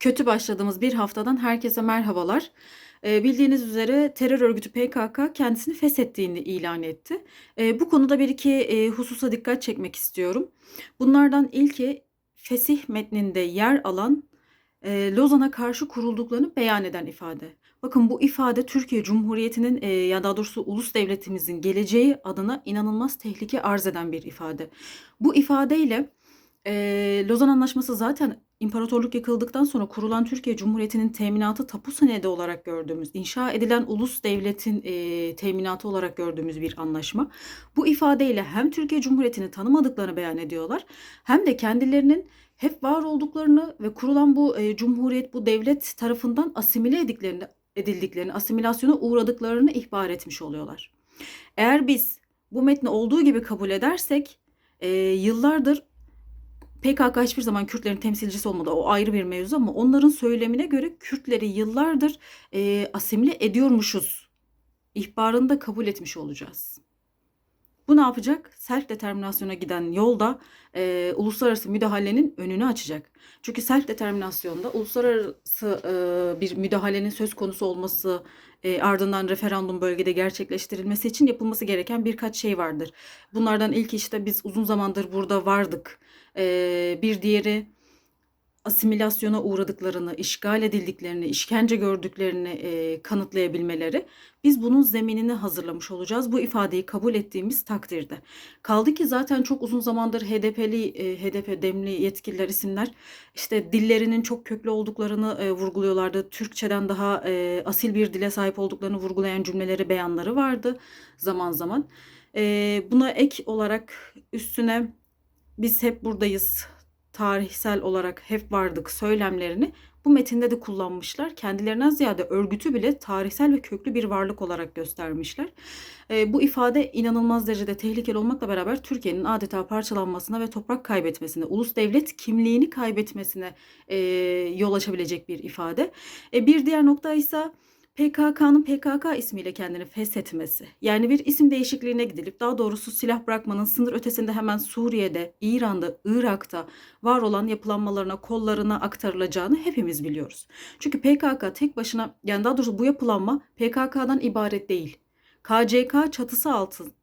Kötü başladığımız bir haftadan herkese merhabalar. Ee, bildiğiniz üzere terör örgütü PKK kendisini feshettiğini ilan etti. Ee, bu konuda bir iki e, hususa dikkat çekmek istiyorum. Bunlardan ilki fesih metninde yer alan e, Lozan'a karşı kurulduklarını beyan eden ifade. Bakın bu ifade Türkiye Cumhuriyeti'nin e, ya daha doğrusu ulus devletimizin geleceği adına inanılmaz tehlike arz eden bir ifade. Bu ifadeyle e, Lozan Anlaşması zaten İmparatorluk yıkıldıktan sonra kurulan Türkiye Cumhuriyeti'nin teminatı tapu senedi olarak gördüğümüz, inşa edilen ulus devletin e, teminatı olarak gördüğümüz bir anlaşma. Bu ifadeyle hem Türkiye Cumhuriyeti'ni tanımadıklarını beyan ediyorlar hem de kendilerinin hep var olduklarını ve kurulan bu e, cumhuriyet, bu devlet tarafından asimile edildiklerini, edildiklerini, asimilasyona uğradıklarını ihbar etmiş oluyorlar. Eğer biz bu metni olduğu gibi kabul edersek e, yıllardır PKK hiçbir zaman Kürtlerin temsilcisi olmadı. O ayrı bir mevzu ama onların söylemine göre Kürtleri yıllardır e, asimile ediyormuşuz. ihbarını da kabul etmiş olacağız. Bu ne yapacak? Self determinasyona giden yolda e, uluslararası müdahalenin önünü açacak. Çünkü self determinasyonda uluslararası e, bir müdahalenin söz konusu olması e, ardından referandum bölgede gerçekleştirilmesi için yapılması gereken birkaç şey vardır. Bunlardan ilki işte biz uzun zamandır burada vardık. E, bir diğeri asimilasyona uğradıklarını, işgal edildiklerini, işkence gördüklerini e, kanıtlayabilmeleri biz bunun zeminini hazırlamış olacağız. Bu ifadeyi kabul ettiğimiz takdirde. Kaldı ki zaten çok uzun zamandır HDP'li, e, HDP demli yetkililer isimler işte dillerinin çok köklü olduklarını e, vurguluyorlardı. Türkçeden daha e, asil bir dile sahip olduklarını vurgulayan cümleleri, beyanları vardı zaman zaman. E, buna ek olarak üstüne biz hep buradayız tarihsel olarak hep vardık söylemlerini bu metinde de kullanmışlar. Kendilerinden ziyade örgütü bile tarihsel ve köklü bir varlık olarak göstermişler. E, bu ifade inanılmaz derecede tehlikeli olmakla beraber Türkiye'nin adeta parçalanmasına ve toprak kaybetmesine, ulus devlet kimliğini kaybetmesine e, yol açabilecek bir ifade. E, bir diğer nokta ise PKK'nın PKK ismiyle kendini feshetmesi. Yani bir isim değişikliğine gidilip daha doğrusu silah bırakmanın sınır ötesinde hemen Suriye'de, İran'da, Irak'ta var olan yapılanmalarına, kollarına aktarılacağını hepimiz biliyoruz. Çünkü PKK tek başına yani daha doğrusu bu yapılanma PKK'dan ibaret değil. KCK çatısı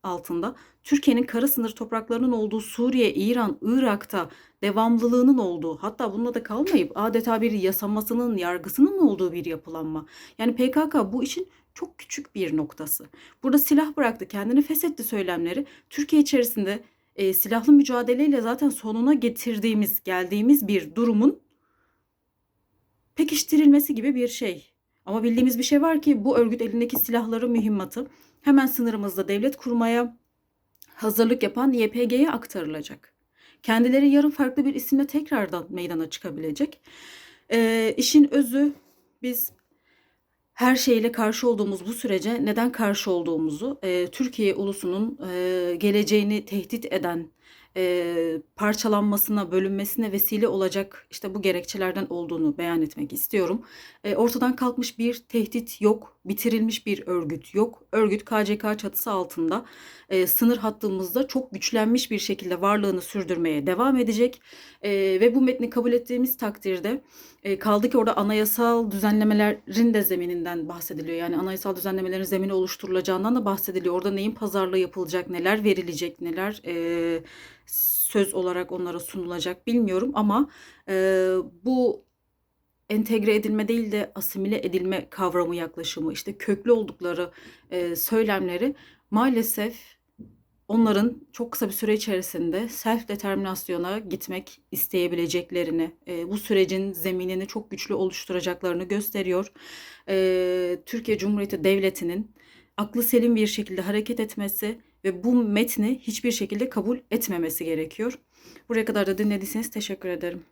altında Türkiye'nin kara sınır topraklarının olduğu Suriye, İran, Irak'ta devamlılığının olduğu hatta bununla da kalmayıp adeta bir yasamasının, yargısının olduğu bir yapılanma. Yani PKK bu işin çok küçük bir noktası. Burada silah bıraktı, kendini feshetti söylemleri Türkiye içerisinde e, silahlı mücadeleyle zaten sonuna getirdiğimiz, geldiğimiz bir durumun pekiştirilmesi gibi bir şey. Ama bildiğimiz bir şey var ki bu örgüt elindeki silahları, mühimmatı hemen sınırımızda devlet kurmaya hazırlık yapan YPG'ye aktarılacak. Kendileri yarın farklı bir isimle tekrardan meydana çıkabilecek. E, işin özü biz her şeyle karşı olduğumuz bu sürece neden karşı olduğumuzu, e, Türkiye ulusunun e, geleceğini tehdit eden, e, parçalanmasına, bölünmesine vesile olacak işte bu gerekçelerden olduğunu beyan etmek istiyorum. E, ortadan kalkmış bir tehdit yok, bitirilmiş bir örgüt yok. Örgüt KCK çatısı altında e, sınır hattımızda çok güçlenmiş bir şekilde varlığını sürdürmeye devam edecek. E, ve bu metni kabul ettiğimiz takdirde e, kaldı ki orada anayasal düzenlemelerin de zemininden bahsediliyor. Yani anayasal düzenlemelerin zemini oluşturulacağından da bahsediliyor. Orada neyin pazarlığı yapılacak, neler verilecek, neler e, söz olarak onlara sunulacak bilmiyorum ama e, bu entegre edilme değil de asimile edilme kavramı yaklaşımı işte köklü oldukları e, söylemleri maalesef onların çok kısa bir süre içerisinde self determinasyona gitmek isteyebileceklerini, e, bu sürecin zeminini çok güçlü oluşturacaklarını gösteriyor. E, Türkiye Cumhuriyeti Devleti'nin aklı selim bir şekilde hareket etmesi ve bu metni hiçbir şekilde kabul etmemesi gerekiyor. Buraya kadar da dinlediyseniz teşekkür ederim.